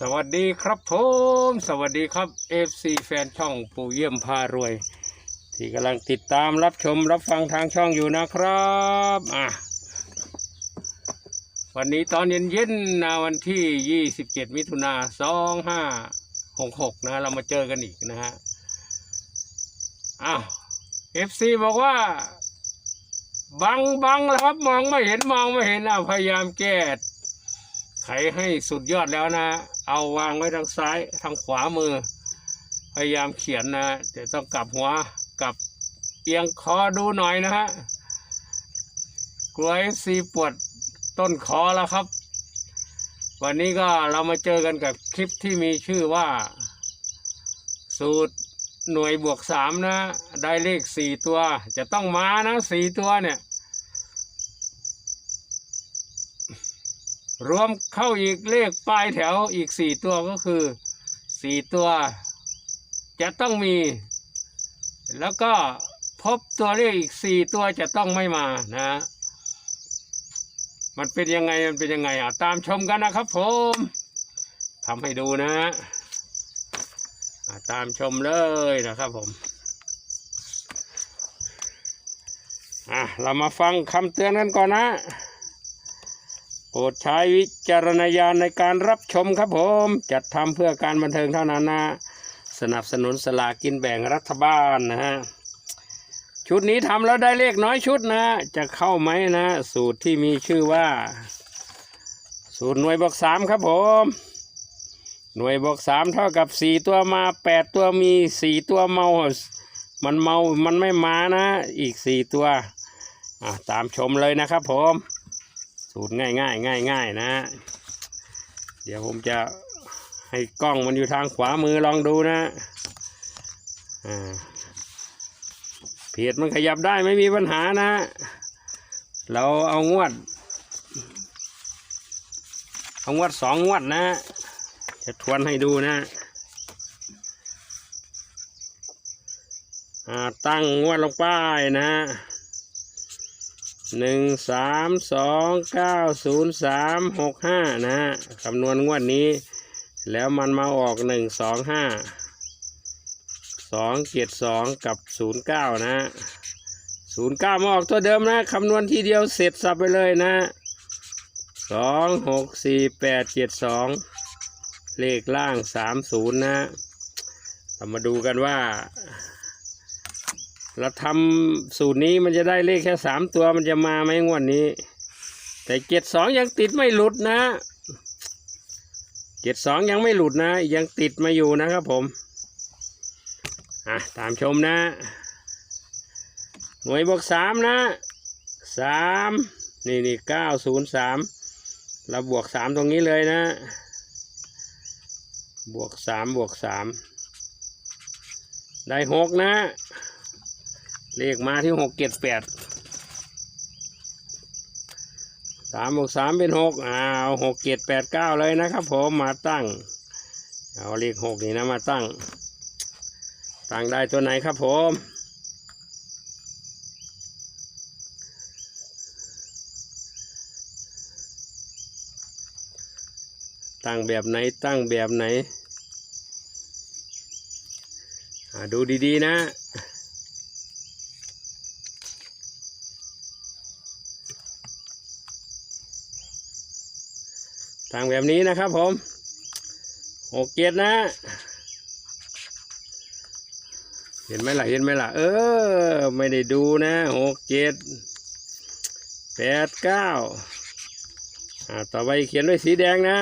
สวัสดีครับผมสวัสดีครับ FC แฟนช่องปู่เยี่ยมพารวย ที่กำลังติดตามรับชมรับฟังทางช่องอยู่นะครับอะวันนี้ตอนเย็นๆนะวันที่ 27 มิถุนา2566 นะ เรามาเจอกันอีกนะฮะอ้าว FC บอกว่า บังบังแล้วครับมองไม่เห็นมองไม่เห็นอะพยายามแก้ไขให้สุดยอดแล้วนะ เอาวางไว้ทางซ้ายทางขวามือ พยายามเขียนนะเดี๋ยวต้องกลับหัวกลับเอียงคอดูหน่อยนะฮะกลัวเอฟซีปวดต้นคอแล้วครับ วันนี้ก็เรามาเจอกันกับคลิปที่มีชื่อว่า สูตรหน่วยบวกสามนะ ได้เลขสี่ตัว จะต้องมานะสี่ตัวเนี่ย รวมเข้าอีกเลขปลายแถวอีกสี่ตัวก็คือสี่ตัว จะต้องมี แล้วก็พบตัวเลขอีกสี่ตัวจะต้องไม่มานะ มันเป็นยังไงมันเป็นยังไงอะตามชมกันนะครับผมทำให้ดูนะอะตามชมเลยนะครับผมอะเรามาฟังคำเตือนกันก่อนนะ โปรดใช้วิจารณญาณในการรับชมครับผม จัดทำเพื่อการบันเทิงเท่านั้นนะ สนับสนุนสลากกินแบ่งรัฐบาลนะฮะ ชุดนี้ทำแล้วได้เลขน้อยชุดนะ จะเข้าไหมนะ สูตรที่มีชื่อว่า สูตรหน่วยบอกสามครับผม หน่วยบอกสามเท่ากับสี่ตัวมาแปดตัวมีสี่ตัวเมา มันเมา มันไม่มานะ อีกสี่ตัว ตามชมเลยนะครับผม สูตรง่ายง่ายง่ายง่ายนะ เดี๋ยวผมจะให้กล้องมันอยู่ทางขวามือลองดูนะอ่าเพจมันขยับได้ไม่มีปัญหานะ เราเอางวด เอางวดสองงวดนะ จะทวนให้ดูนะอ่าตั้งงวดลงไปนะ หนึ่งสามสองเก้าศูนย์สามหกห้านะฮะคำนวณงวดนี้ แล้วมันมาออกหนึ่งสองห้าสองเจ็ดสองกับศูนย์เก้านะศูนย์เก้ามาออกตัวเดิมนะคำนวณทีเดียวเสร็จสับไปเลยนะสองหกสี่แปดเจ็ดสองเลขล่างสามศูนย์นะเรามาดูกันว่า เราทำสูตรนี้มันจะได้เลขแค่สามตัวมันจะมาไหมงวดนี้ แต่เจ็ดสองยังติดไม่หลุดนะเจ็ดสองยังไม่หลุดนะ ยังติดมาอยู่นะครับผมอะตามชมนะ หน่วยบวกสามนะสามนี่นี่เก้าศูนย์สามเราบวกสามตรงนี้เลยนะ บวกสามบวกสามได้หกนะ เลขมาที่หกเจ็ดแปดสามบวกสามเป็นหกอ้าวหกเจ็ดแปดเก้าเลยนะครับผมมาตั้ง เอาเลขหกนี่นะมาตั้ง ตั้งได้ตัวไหนครับผมตั้งแบบไหนตั้งแบบไหนดูดีๆนะ ทางแบบนี้นะครับผมหกเจ็ดนะ เห็นไหมล่ะ เห็นไหมล่ะ เออ ไม่ได้ดูนะหกเจ็ดแปดเก้าอ่าต่อไปเขียนด้วยสีแดงนะ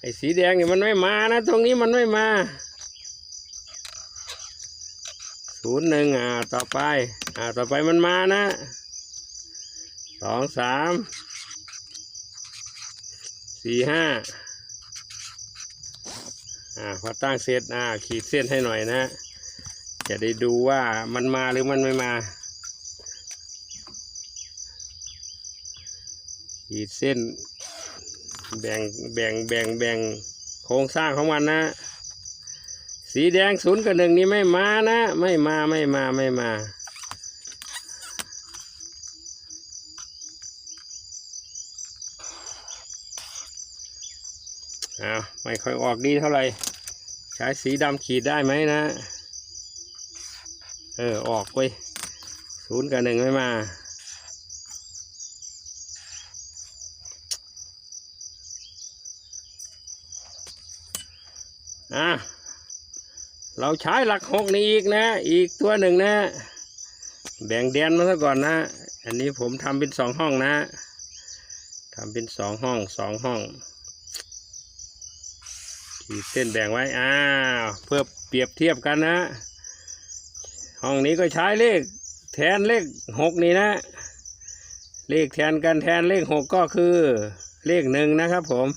ไอ้สีแดงเนี่ยมันไม่มานะ ตรงนี้มันไม่มาศูนย์หนึ่งอ่าต่อไป อ่าต่อไปมันมานะสองสาม สี่ห้าอ่าพอตั้งเสร็จอ่าขีดเส้นให้หน่อยนะจะได้ดูว่ามันมาหรือมันไม่มา ขีดเส้น แบ่งแบ่งแบ่งแบ่งโครงสร้างของมันนะ สีแดงศูนย์กับหนึ่งนี้ไม่มานะ ไม่มาไม่มาไม่มา อ้าวไม่ค่อยออกดีเท่าไหร่ ใช้สีดำขีดได้ไหมนะ เออ ออกเว้ยศูนย์กับหนึ่งไม่มาอะเราใช้หลักหกนี้อีกนะ อีกตัวหนึ่งนะ แบ่งแดนมาซะก่อนนะ อันนี้ผมทำเป็นสองห้องนะทำเป็นสองห้องสองห้อง ขีดเส้นแบ่งไว้อ้าวเพื่อเปรียบเทียบกันนะ ห้องนี้ก็ใช้เลข แทนเลขหกนี่นะ เลขแทนกันแทนเลขหกก็คือ เลขหนึ่งนะครับผม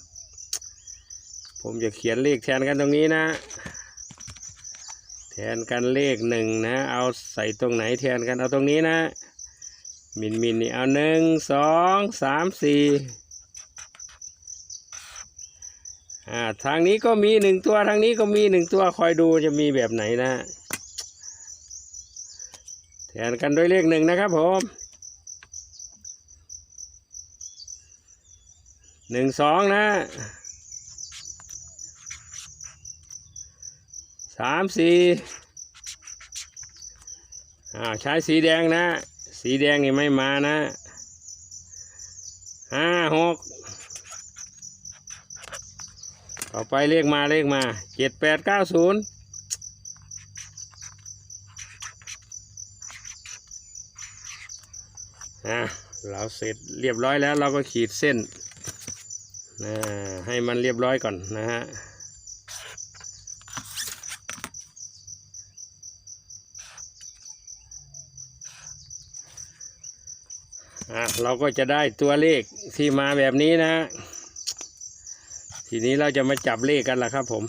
ผมจะเขียนเลขแทนกันตรงนี้นะแทนกันเลขหนึ่งนะ เอาใส่ตรงไหนแทนกันเอาตรงนี้นะ มินมินนี่เอาหนึ่งสองสามสี่ อ่าทางนี้ก็มีหนึ่งตัวทางนี้ก็มีหนึ่งตัวคอยดูจะมีแบบไหนนะแทนกันด้วยเลขหนึ่งนะครับผมหนึ่งสองนะสามสี่อ่าใช้สีแดงนะ สีแดงนี่ไม่มานะห้าหก ต่อไปเลขมาเลขมาเจ็ดแปดเก้าศูนย์อะเราเสร็จเรียบร้อยแล้วเราก็ขีดเส้นนะให้มันเรียบร้อยก่อนนะฮะอะเราก็จะได้ตัวเลขที่มาแบบนี้นะ ทีนี้เราจะมาจับเลขกันล่ะครับ ผม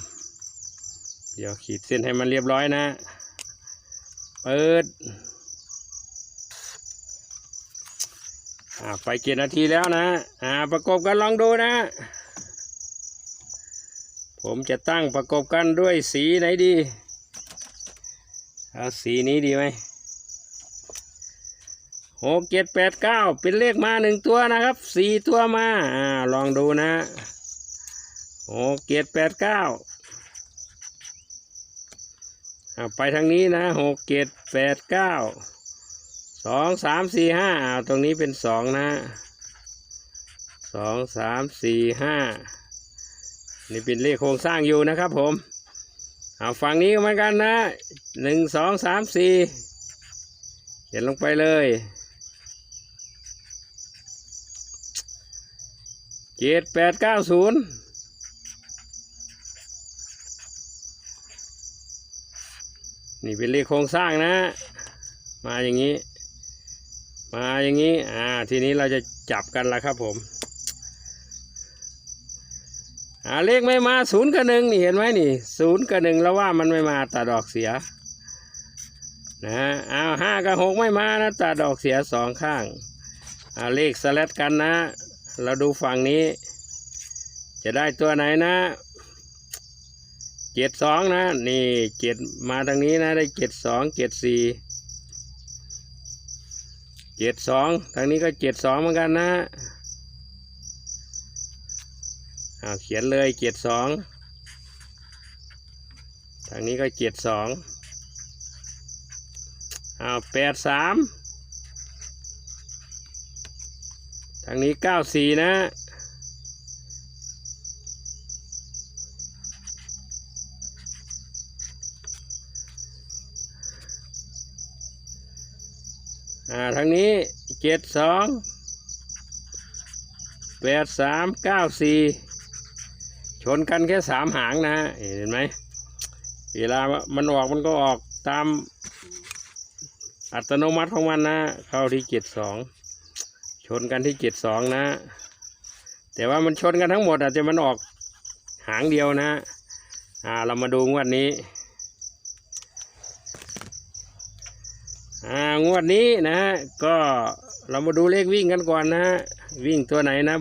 เดี๋ยวขีดเส้นให้มันเรียบร้อยนะเปิดอ่าไปเจ็ดนาทีแล้วนะ อ่า ประกบกันลองดูนะ ผมจะตั้งประกบกันด้วยสีไหนดี เอาสีนี้ดีไหมหกเจ็ดแปดเก้าเป็นเลขมาหนึ่งตัวนะครับ สี่ตัวมา อ่า ลองดูนะ หกเจ็ดแปดเก้าอ่าไปทางนี้นะหกเจ็ดแปดเก้าสองสามสี่ห้าอ่าตรงนี้เป็นสองนะสองสามสี่ห้านี่เป็นเลขโครงสร้างอยู่นะครับผมเอาฝั่งนี้เหมือนกันนะหนึ่งสองสามสี่เขียนลงไปเลยเจ็ดแปดเก้าศูนย์ นี่เป็นเลขโครงสร้างนะ มาอย่างนี้ มาอย่างนี้ อ่า ทีนี้เราจะจับกันแล้วครับผมอ่าเลขไม่มาศูนย์กับหนึ่งนี่เห็นไหมนี่ศูนย์กับหนึ่งแล้วว่ามันไม่มาตัดดอกเสียนะอ้าวห้ากับหกไม่มานะตัดดอกเสียสองข้างอ่าเลขสลัดกันนะ เราดูฝั่งนี้ จะได้ตัวไหนนะ เจ็ดสองนะ นี่เจ็ดมาทางนี้นะ ได้เจ็ดสองเจ็ดสี่เจ็ดสองทางนี้ก็เจ็ดสองเหมือนกันนะเอาเขียนเลยเจ็ดสองทางนี้ก็เจ็ดสองเอาแปดสามทางนี้เก้าสี่นะ อ่าทางนี้เจ็ดสองแปดสามเก้าสี่ชนกันแค่สามหางนะเห็นไหมเวลามันออกมันก็ออกตามอัตโนมัติของมันนะ เข้าที่เจ็ดสองชนกันที่เจ็ดสองนะ แต่ว่ามันชนกันทั้งหมดอาจจะมันออกหางเดียวนะ อ่าเรามาดูงวดนี้างวดนี้นะฮะก็เรามาดูเลขวิ่งกันก่อนนะฮะวิ่งตัวไหนนะ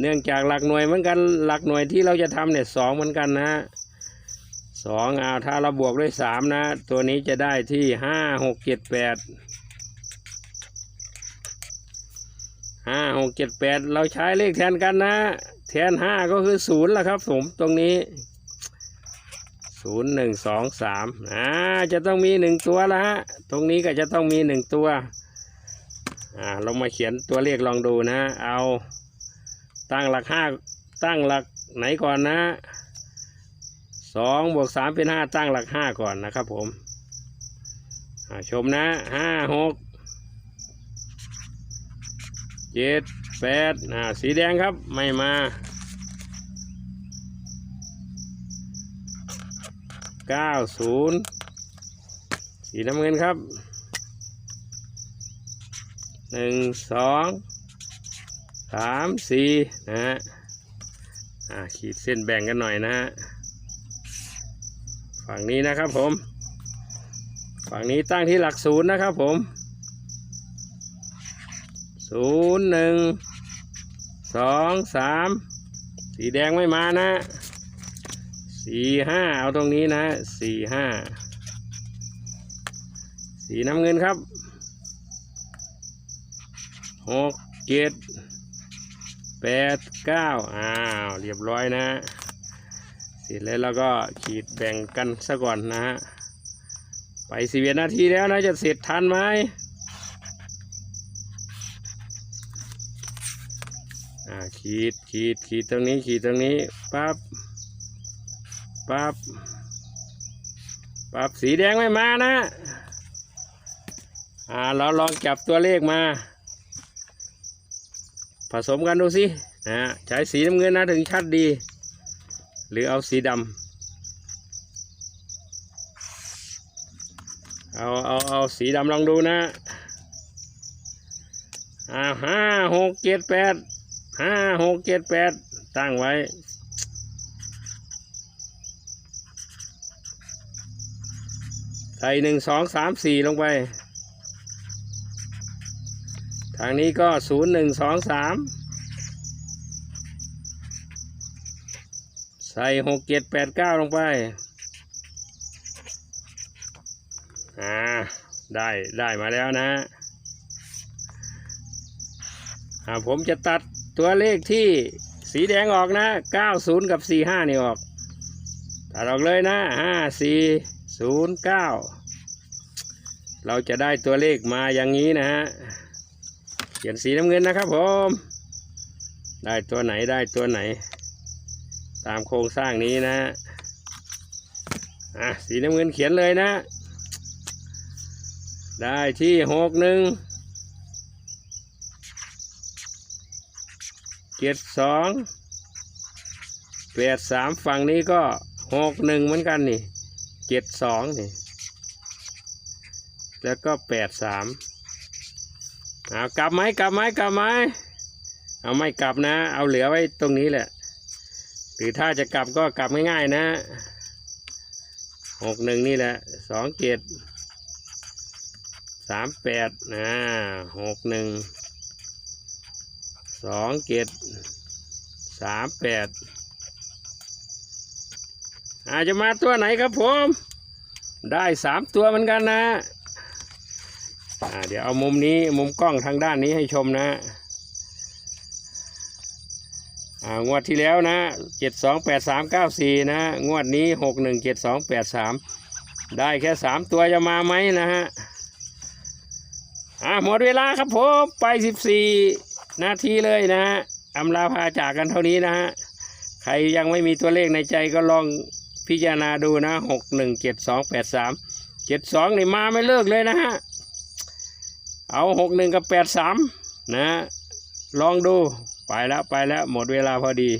เนื่องจากหลักหน่วยเหมือนกันหลักหน่วยที่เราจะทำเนี่ยสองเหมือนกันนะฮะสองเอาถ้าเราบวกด้วยสามนะ ตัวนี้จะได้ที่ห้าหกเจ็ดแปดห้าหกเจ็ดแปดเราใช้เลขแทนกันนะ แทนห้าก็คือศูนย์ละครับผมตรงนี้ ศูนย์หนึ่งสองสามอ่าจะต้องมีหนึ่งตัวละฮะตรงนี้ก็จะต้องมีหนึ่งตัวอ่าเรามาเขียนตัวเลขลองดูนะเอาตั้งหลักห้าตั้งหลักไหนก่อนนะสองบวกสามเป็นห้าตั้งหลักห้าก่อนนะครับผมอ่าชมนะห้าหกเจ็ดแปดอ่าสีแดงครับไม่มา เก้าศูนย์สีน้ำเงินครับหนึ่งสองสามสี่นะฮะอ่าขีดเส้นแบ่งกันหน่อยนะฮะฝั่งนี้นะครับผม ฝั่งนี้ตั้งที่หลักศูนย์นะครับผมศูนย์หนึ่งสองสามสีแดงไม่มานะ สี่ห้าเอาตรงนี้นะสี่ห้าสีน้ำเงินครับหกเจ็ดแปดเก้าอ้าวเรียบร้อยนะเสร็จแล้วเราก็ขีดแบ่งกันซะก่อนนะฮะไปสิบเอ็ดนาทีแล้วนะจะเสร็จทันไหมอ่าขีดขีดขีดตรงนี้ขีดตรงนี้ปั๊บ ปั๊บปั๊บสีแดงไม่มานะ อ่าเราลองจับตัวเลขมา ผสมกันดูสินะฮะใช้สีน้ำเงินนะถึงชัดดี หรือเอาสีดำเอาเอาเอาสีดำลองดูนะอ่าห้าหกเจ็ดแปดห้าหกเจ็ดแปดตั้งไว้ ใส่หนึ่งสองสามสี่ลงไป ทางนี้ก็ศูนย์หนึ่งสองสามใส่หกเจ็ดแปดเก้าลงไป อ่า ได้ได้มาแล้วนะอ่าผมจะตัดตัวเลขที่สีแดงออกนะ 90 กับ 45 นี่ออก ตัดออกเลยนะ 5409เราจะได้ตัวเลขมาอย่างนี้นะฮะเขียนสีน้ำเงินนะครับผมได้ตัวไหนได้ตัวไหน ตามโครงสร้างนี้นะอะสีน้ำเงินเขียนเลยนะ ได้ที่หกหนึ่งเจ็ดสองแปดสามฝั่งนี้ก็หกหนึ่งเหมือนกันนี่ เจ็ดสองนี่ แล้วก็แปดสามเอากลับไหมกลับไหมกลับไหมเอาไม่กลับนะ เอาเหลือไว้ตรงนี้แหละ หรือถ้าจะกลับก็กลับง่ายๆนะหกหนึ่งนี่แหละสองเจ็ดสามแปดนะหกหนึ่งสองเจ็ดสามแปด อาจจะมาตัวไหนครับผม ได้สามตัวเหมือนกันนะเดี๋ยวเอามุมนี้มุมกล้องทางด้านนี้ให้ชมนะอ่างวดที่แล้วนะเจ็ดสองแปดสามเก้าสี่นะ งวดนี้หกหนึ่งเจ็ดสองแปดสามได้แค่สามตัวจะมาไหมนะฮะอ่าหมดเวลาครับผมไปสิบสี่นาทีเลยนะฮะอำลาพาจากกันเท่านี้นะฮะใครยังไม่มีตัวเลขในใจก็ลอง พิจารณาดูนะหกหนึ่งเจ็ดสองแปดสามเจ็ดสองนี่มาไม่เลิกเลยนะฮะ เอาหกหนึ่งกับแปดสามนะฮะลองดู ไปแล้วไปแล้วหมดเวลาพอดี